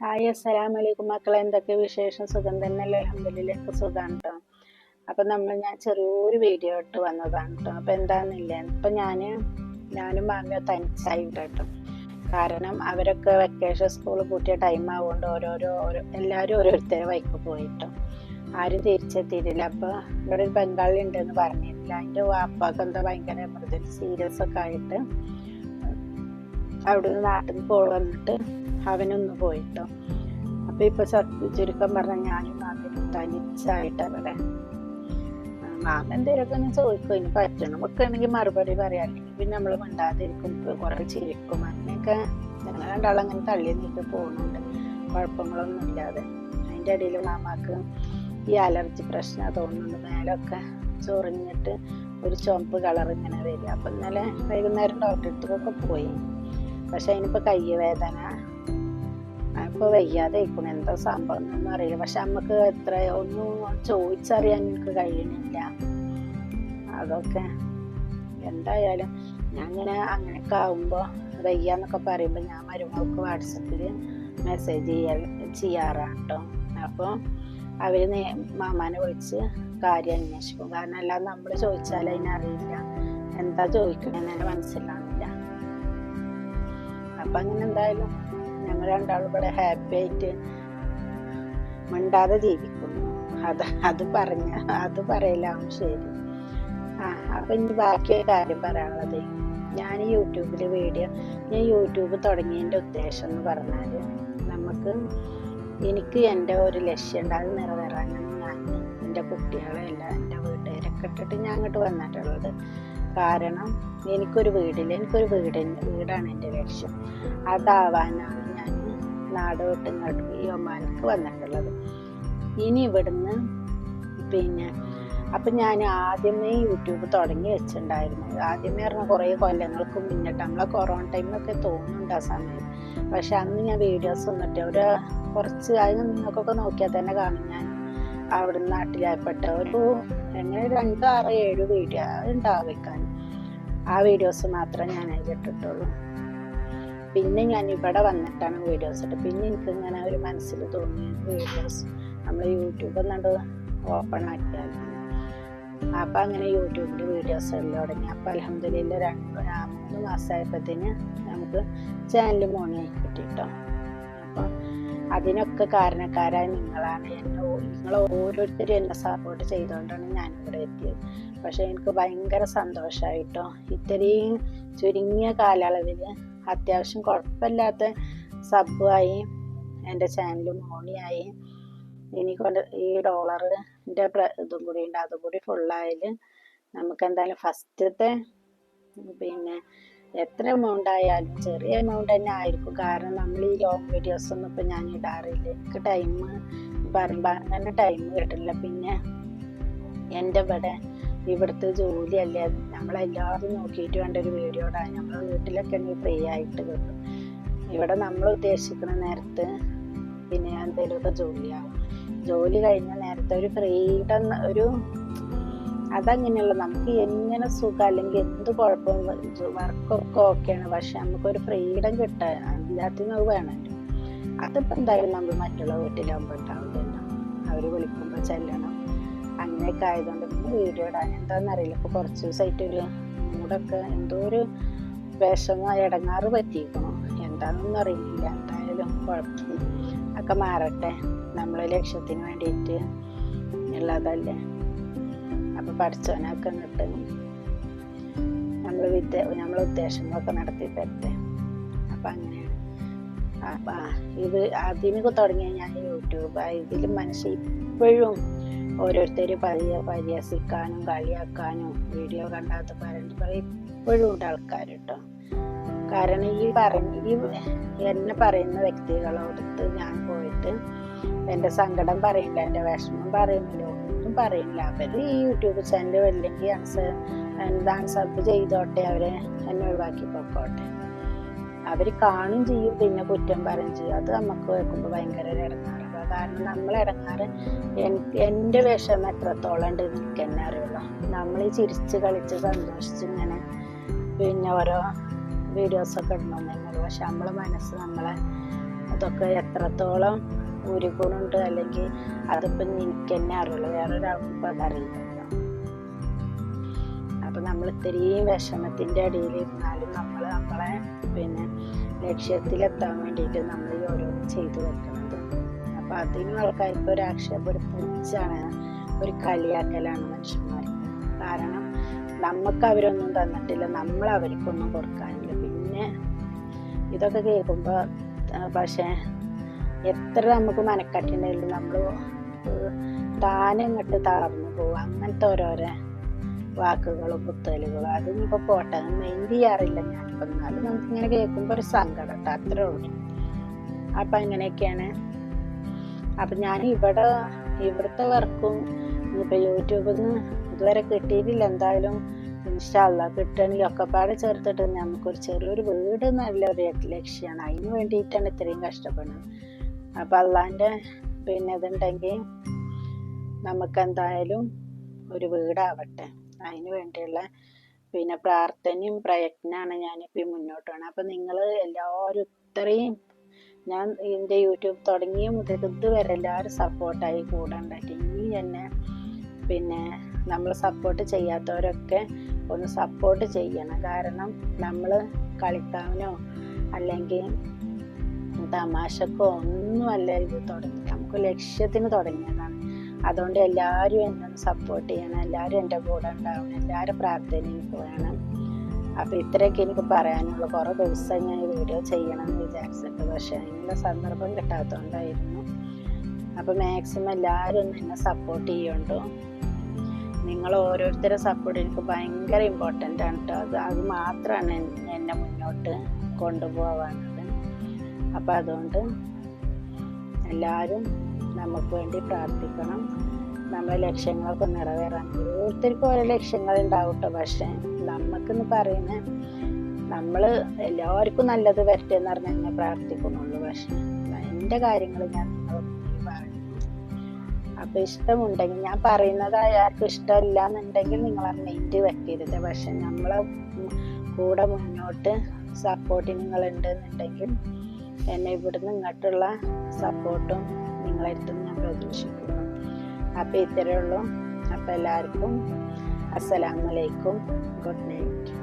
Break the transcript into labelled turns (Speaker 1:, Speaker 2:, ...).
Speaker 1: Hi അസ്സലാം വലൈക്കും മക്കളെ എന്തൊക്കെ വിശേഷം? സുഖം തന്നെയല്ലേ അലഹമ്മദില്ലൊക്കെ സുഖമാണ് കേട്ടോ അപ്പം നമ്മൾ ഞാൻ ചെറിയൊരു വീഡിയോ ഇട്ട് വന്നതാണ് കേട്ടോ അപ്പം എന്താണെന്നില്ല ഇപ്പം ഞാൻ ഞാനും മാമിയോ തനിച്ചായിട്ട് കേട്ടോ കാരണം അവരൊക്കെ വെക്കേഷൻ സ്കൂൾ കൂട്ടിയ ടൈം ആവുകൊണ്ട് ഓരോരോ ഓരോ എല്ലാവരും ഓരോരുത്തരെ വൈക്ക് പോയിട്ടോ ആരും തിരിച്ചെത്തിയിട്ടില്ല. അപ്പോൾ ഇവിടെ ഒരു ബംഗാളി ഉണ്ടെന്ന് പറഞ്ഞിട്ടില്ല. അതിന്റെ വാപ്പാക്ക് എന്താ ഭയങ്കര എമർജൻസി സീരിയസ് ഒക്കെ ആയിട്ട് അവിടുന്ന് നാട്ടിൽ വന്നിട്ട് അവനൊന്ന് പോയിട്ടോ. അപ്പൊ ഇപ്പൊ ചുരുക്കം പറഞ്ഞ ഞാനും മാമി തനിച്ചായിട്ട് അവിടെ മാമ ഒന്ന് ചോദിക്കും. ഇനി പറ്റണം ഒക്കെ ആണെങ്കിൽ മറുപടി പറയാം. പിന്നെ നമ്മൾ മിണ്ടാതിരിക്കും കുറെ ചിരിക്കും. അങ്ങനെയൊക്കെ ഞങ്ങൾ രണ്ടാളും അങ്ങനെ തള്ളി നീക്കി പോകുന്നുണ്ട്. കുഴപ്പങ്ങളൊന്നും ഇല്ലാതെ. അതിന്റെ ഇടയിൽ മാമാക്ക് ഈ അലർജി പ്രശ്നം തോന്നുന്നുണ്ട്. മേലൊക്കെ ചൊറിഞ്ഞിട്ട് ഒരു ചുവപ്പ് കളർ ഇങ്ങനെ വരിക. അപ്പം ഇന്നലെ വൈകുന്നേരം ഡോക്ടറെ അടുത്തൊക്കെ പോയി. പക്ഷെ അതിനിപ്പോൾ കയ്യ് വേദന ഇപ്പോൾ വയ്യാതെ എന്താ സംഭവം എന്നൊന്നും അറിയില്ല. പക്ഷെ നമുക്ക് എത്ര ഒന്നും ചോദിച്ചറിയാൻ എനിക്ക് കഴിയണില്ല. അതൊക്കെ എന്തായാലും ഞാൻ ഇങ്ങനെ അങ്ങനെയൊക്കെ ആവുമ്പോൾ വയ്യാന്നൊക്കെ പറയുമ്പോൾ ഞാൻ മരുമകൾക്ക് വാട്സപ്പിൽ മെസ്സേജ് ചെയ്യാ ചെയ്യാറാണ് കേട്ടോ അപ്പോൾ അവർ മാമാനെ വിളിച്ച് കാര്യം അന്വേഷിക്കും. കാരണം അല്ലാതെ നമ്മൾ ചോദിച്ചാൽ അതിനറിയില്ല എന്താ ചോദിക്കണമെന്ന് തന്നെ മനസ്സിലാവില്ല അപ്പം അങ്ങനെ എന്തായാലും ഞങ്ങൾ രണ്ടാളും ഇവിടെ ഹാപ്പി ആയിട്ട് മിണ്ടാതെ ജീവിക്കുന്നു. അത് അത് പറഞ്ഞ അത് പറയലാവും ശരി. ആ അപ്പം ഇനി ബാക്കി കാര്യം പറയാനുള്ളത്. ഞാൻ യൂട്യൂബിൽ വീഡിയോ ഞാൻ യൂട്യൂബ് തുടങ്ങിയതിന്റെ ഉദ്ദേശം എന്ന് പറഞ്ഞാൽ നമുക്ക് എനിക്ക് എന്റെ ഒരു ലക്ഷ്യം അത് നിറവേറാനാണ് ഞാൻ എന്റെ കുട്ടികളെ എല്ലാം എന്റെ വീട്ടുകാരൊക്കെ ഇട്ടിട്ട് ഞാൻ അങ്ങോട്ട് വന്നിട്ടുള്ളത്. കാരണം എനിക്കൊരു വീടില്ല എനിക്കൊരു വീട് വീടാണ് എന്റെ ലക്ഷ്യം. അതാവാനാണ് നാട് വിട്ട് ഇങ്ങോട്ട് ഈ ഒമാനക്ക് വന്നിട്ടുള്ളത്. ഇനി ഇവിടുന്ന് പിന്നെ അപ്പം ഞാൻ ആദ്യമേ യൂട്യൂബ് തുടങ്ങി വെച്ചിട്ടുണ്ടായിരുന്നു. ആദ്യമേ പറഞ്ഞാൽ കുറേ കൊല്ലങ്ങൾക്ക് മുന്നിട്ട് നമ്മളെ കൊറോണ ടൈമൊക്കെ തോന്നുന്നുണ്ട് ആ സമയം. പക്ഷെ അന്ന് ഞാൻ വീഡിയോസ് വന്നിട്ട് ഒരു കുറച്ച് അതിന് നിങ്ങൾക്കൊക്കെ നോക്കിയാൽ തന്നെ കാണും ഞാൻ. അവിടെ നാട്ടിലായപ്പെട്ട ഒരു എങ്ങനെ രണ്ട് ആറ് ഏഴ് വീഡിയോ ഉണ്ടാവിക്കാൻ വെക്കാൻ. ആ വീഡിയോസ് മാത്രമേ ഞാൻ അതിലിട്ടിട്ടുള്ളൂ. പിന്നെ ഞാൻ ഇവിടെ വന്നിട്ടാണ് വീഡിയോസ് ഇട്ടത്. പിന്നെ എനിക്ക് ഇങ്ങനെ ഒരു മനസ്സിൽ തോന്നിയത് വീഡിയോസ് നമ്മൾ യൂട്യൂബ് എന്നുണ്ട് ഓപ്പൺ ആക്കിയാൽ അപ്പം അങ്ങനെ യൂട്യൂബിൽ വീഡിയോസ് എല്ലാം തുടങ്ങി. അപ്പം അലഹമ്മദില്ല രണ്ട് മൂന്ന് മാസമായപ്പോഴത്തേന് നമുക്ക് ചാനൽ മോണിയായി കിട്ടിട്ടോ. അപ്പം അതിനൊക്കെ കാരണക്കാരായ നിങ്ങളാണ് എന്നെ നിങ്ങൾ ഓരോരുത്തരും എന്നെ സപ്പോർട്ട് ചെയ്തുകൊണ്ടാണ് ഞാൻ ഇവിടെ എത്തിയത്. പക്ഷേ എനിക്ക് ഭയങ്കര സന്തോഷമായിട്ടോ ഇത്രയും ചുരുങ്ങിയ കാലയളവിൽ അത്യാവശ്യം കുഴപ്പമില്ലാത്ത സബ്ബായി എന്റെ ചാനൽ മോണിയായി ഇനി കൊണ്ട് ഈ ഡോളറിന്റെ ഇതും കൂടി ഉണ്ട്. അതും കൂടി ഫുള്ളായാൽ നമുക്ക് എന്തായാലും ഫസ്റ്റത്തെ പിന്നെ എത്ര എമൗണ്ട് ആയാലും ചെറിയ എമൗണ്ട് തന്നെ ആയിരിക്കും. കാരണം നമ്മൾ ഈ ലോങ് വീഡിയോസ് ഒന്നും ഇപ്പം ഞാൻ ഇടാറില്ല. എനിക്ക് ടൈം പറയുമ്പോൾ അങ്ങനെ ടൈം കിട്ടില്ല. പിന്നെ എന്റെ ഇവിടെ ഇവിടുത്തെ ജോലിയല്ലേ? നമ്മളെല്ലാവരും നോക്കിയിട്ട് വേണ്ട ഒരു വീഡിയോ ഇടാൻ നമ്മൾ വീട്ടിലൊക്കെ ഉണ്ടെങ്കിൽ ഫ്രീ ആയിട്ട് കിട്ടും. ഇവിടെ നമ്മൾ ഉദ്ദേശിക്കുന്ന നേരത്ത് പിന്നെ എന്തെങ്കിലുമൊക്കെ ജോലിയാവും. ജോലി കഴിഞ്ഞ നേരത്തെ ഒരു ഫ്രീഡം ഒരു അതങ്ങനെയുള്ള നമുക്ക് എങ്ങനെ സുഖം അല്ലെങ്കിൽ എന്ത് കുഴപ്പം വർക്കൊക്കെ ഓക്കെയാണ് പക്ഷെ നമുക്കൊരു ഫ്രീഡം കിട്ടാൻ എല്ലാത്തിനും അത് വേണമല്ലോ. അതിപ്പോൾ എന്തായാലും നമ്മൾ മറ്റുള്ള വീട്ടിലാകുമ്പോൾ ഉണ്ടാവില്ലല്ലോ. അവർ വിളിക്കുമ്പോൾ ചെല്ലണം. അങ്ങനെയൊക്കെ ആയതുകൊണ്ട് പിന്നെ വീഡിയോ ഇടാൻ എന്താണെന്നറിയില്ല ഇപ്പോൾ കുറച്ച് ദിവസമായിട്ട് ഒരു മൂടൊക്കെ എന്തോ ഒരു വിഷമ ഇടങ്ങാറ് പറ്റിയിരിക്കണം എന്താണെന്നൊന്നും അറിയില്ല. എന്തായാലും കുഴപ്പമില്ല ഒക്കെ മാറട്ടെ. നമ്മളെ ലക്ഷ്യത്തിന് വേണ്ടിയിട്ട് ഉള്ളതല്ലേ അപ്പം പഠിച്ചവനൊക്കെ എന്നിട്ട് നമ്മൾ വിദ്യ നമ്മളെ ഉദ്ദേശങ്ങളൊക്കെ നടത്തി തരട്ടെ. അപ്പം അങ്ങനെയാണ് അപ്പം ഇത് ആദ്യമൊക്കെ തുടങ്ങിയ ഞാൻ യൂട്യൂബ് ഇതിൽ മനുഷ്യൻ ഇപ്പോഴും ഓരോരുത്തർ പരി പരിഹസിക്കാനും കളിയാക്കാനും വീഡിയോ കണ്ടാത്ത പറഞ്ഞിട്ട് പറയും. ഇപ്പോഴും ഉണ്ട് ആൾക്കാർ കേട്ടോ കാരണം ഈ പറഞ്ഞ ഈ എന്നെ പറയുന്ന വ്യക്തികളോടത്ത് ഞാൻ പോയിട്ട് എന്റെ സങ്കടം പറയില്ല എന്റെ വിഷമം പറയുന്നില്ല ഒന്നും പറയില്ല. അവർ ഈ യൂട്യൂബ് ചാനൽ അല്ലെങ്കിൽ ഡാൻസ് അൺസബ് ചെയ്തോട്ടെ അവരെ എന്നെ ഒഴിവാക്കി പൊക്കോട്ടെ. അവർ കാണും ചെയ്യും പിന്നെ കുറ്റം പറയും ചെയ്യും. അത് നമുക്ക് കേൾക്കുമ്പോൾ ഭയങ്കര ഒരു ഇടങ്ങാറാണ് കാരണം നമ്മൾ ഇടങ്ങാറ് എനിക്ക് എന്റെ വിഷമം എത്രത്തോളം ഉണ്ട് എനിക്ക് തന്നെ അറിയുള്ളൂ. നമ്മൾ ഈ ചിരിച്ച് കളിച്ച് സന്തോഷിച്ച് ഇങ്ങനെ പിന്നെ ഓരോ വീഡിയോസൊക്കെ ഇടണമെന്നുള്ളൂ പക്ഷെ നമ്മളെ മനസ്സ് നമ്മളെ അതൊക്കെ എത്രത്തോളം ഒരു ഗുണമുണ്ട് അല്ലെങ്കിൽ അതിപ്പം എനിക്ക് തന്നെ അറിയുള്ളൂ. വേറൊരാൾക്കും ഇപ്പം അതറിയില്ലല്ലോ അപ്പം നമ്മൾ ഇത്രയും വിഷമത്തിന്റെ അടിയിൽ ഇരുന്നാലും നമ്മൾ നമ്മളെ പിന്നെ ലക്ഷ്യത്തിലെത്താൻ വേണ്ടിയിട്ട് നമ്മൾ ഈ ഓരോന്ന് ചെയ്തു വെക്കുന്നത് അപ്പം അതിനും ആൾക്കാർക്ക് ഒരു ആക്ഷേപം ഒരു കളിയാക്കലാണ് മനുഷ്യന്മാർക്ക് കാരണം നമുക്ക് അവരൊന്നും തന്നിട്ടില്ല നമ്മൾ അവർക്കൊന്നും കൊടുക്കാനില്ല. പിന്നെ ഇതൊക്കെ കേൾക്കുമ്പോൾ പക്ഷേ എത്ര നമുക്ക് മനക്കട്ടുണ്ടെങ്കിലും നമ്മൾ താനങ്ങട്ട് തളർന്നു പോകും അങ്ങനത്തെ ഓരോരോ വാക്കുകളും കുത്തലുകളും അതിനിപ്പോൾ പോട്ടെ മെയിൻ ചെയ്യാറില്ല ഞാൻ ഞാനിപ്പോൾ എന്നാലും നമുക്കിങ്ങനെ കേൾക്കുമ്പോൾ ഒരു സങ്കടം അത്രേ ഉള്ളൂ. അപ്പം അങ്ങനെയൊക്കെയാണ് അപ്പം ഞാൻ ഇവിടെ ഇവിടുത്തെ വർക്കും ഇപ്പൊ യൂട്യൂബിൽ നിന്ന് ഇതുവരെ കിട്ടിയിട്ടില്ല. എന്തായാലും ഇൻഷാല്ല കിട്ടണമെങ്കിൽ ഒക്കെപ്പാടെ ചേർത്തിട്ട് നമുക്കൊരു ചെറിയൊരു വീട് നല്ല ഒരു ലക്ഷ്യമാണ് അതിന് വേണ്ടിയിട്ടാണ് ഇത്രയും കഷ്ടപ്പെടുന്നത്. അപ്പം അള്ളാന്റെ പിന്നെ ഇതുണ്ടെങ്കിൽ നമുക്ക് എന്തായാലും ഒരു വീടാവട്ടെ. അതിന് വേണ്ടിയുള്ള പിന്നെ പ്രാർത്ഥനയും പ്രയത്നമാണ് ഞാനിപ്പോൾ മുന്നോട്ട് വേണം അപ്പം നിങ്ങൾ എല്ലാവരും ഇത്രയും ഞാൻ എന്റെ യൂട്യൂബ് തുടങ്ങിയ മുതൽ ഇതുവരെ എല്ലാവരും സപ്പോർട്ടായി കൂടെ ഇനി എന്നെ പിന്നെ നമ്മൾ സപ്പോർട്ട് ചെയ്യാത്തവരൊക്കെ ഒന്ന് സപ്പോർട്ട് ചെയ്യണം. കാരണം നമ്മൾ കളിക്കാനോ അല്ലെങ്കിൽ തമാശക്കോ ഒന്നുമല്ല ഇത് തുടങ്ങി. നമുക്ക് ലക്ഷ്യത്തിന് തുടങ്ങിയതാണ്. അതുകൊണ്ട് എല്ലാവരും എന്നെ സപ്പോർട്ട് ചെയ്യണം. എല്ലാവരും എന്റെ കൂടെ ഉണ്ടാവണം. എല്ലാവരും പ്രാർത്ഥനയും പോകണം അപ്പോൾ ഇത്രയൊക്കെ എനിക്ക് പറയാനുള്ളൂ. കുറേ ദിവസം ഞാൻ ഈ വീഡിയോ ചെയ്യണം എന്ന് വിചാരിച്ചിട്ട്. പക്ഷേ അതിനുള്ള സന്ദർഭം കിട്ടാത്തതുകൊണ്ടായിരുന്നു അപ്പോൾ മാക്സിമം എല്ലാവരും എന്നെ സപ്പോർട്ട് ചെയ്യുന്നുണ്ടോ നിങ്ങൾ ഓരോരുത്തരെ സപ്പോർട്ട് എനിക്ക് ഭയങ്കര ഇമ്പോർട്ടന്റ് ആണ് കേട്ടോ അത് അത് മാത്രമാണ് എന്നെ മുന്നോട്ട് കൊണ്ടുപോകാനുള്ളത് അപ്പം അതുകൊണ്ട് എല്ലാവരും നമുക്ക് വേണ്ടി പ്രാർത്ഥിക്കണം. നമ്മളെ ലക്ഷ്യങ്ങളൊക്കെ നിറവേറാൻ. ഓരോരുത്തർക്കും ഓരോ ലക്ഷ്യങ്ങൾ ഉണ്ടാവും കേട്ടോ പക്ഷേ നമുക്കെന്ന് പറയുന്ന നമ്മൾ എല്ലാവർക്കും നല്ലത് വരട്ടെ എന്ന് പറഞ്ഞാൽ ഞാൻ പ്രാർത്ഥിക്കുന്നുള്ളൂ. പക്ഷെ എന്റെ കാര്യങ്ങൾ ഞാൻ അപ്പൊ ഇഷ്ടമുണ്ടെങ്കിൽ ഞാൻ പറയുന്നത് അയാൾക്ക് ഇഷ്ടമില്ല എന്നുണ്ടെങ്കിൽ നിങ്ങൾ ആ മെയിന്റ് വെക്കരുത്. പക്ഷെ നമ്മളെ കൂടെ മുന്നോട്ട് സപ്പോർട്ട് നിങ്ങളുണ്ട് എന്നുണ്ടെങ്കിൽ എന്നെ ഇവിടുന്ന് ഇങ്ങോട്ടുള്ള സപ്പോർട്ടും നിങ്ങളെടുത്തും ഞാൻ പ്രതീക്ഷിക്കുന്നു. അപ്പോൾ ഇത്രയേ ഉള്ളൂ. അപ്പോൾ എല്ലാവർക്കും അസ്സലാമലൈക്കും ഗുഡ് നൈറ്റ്.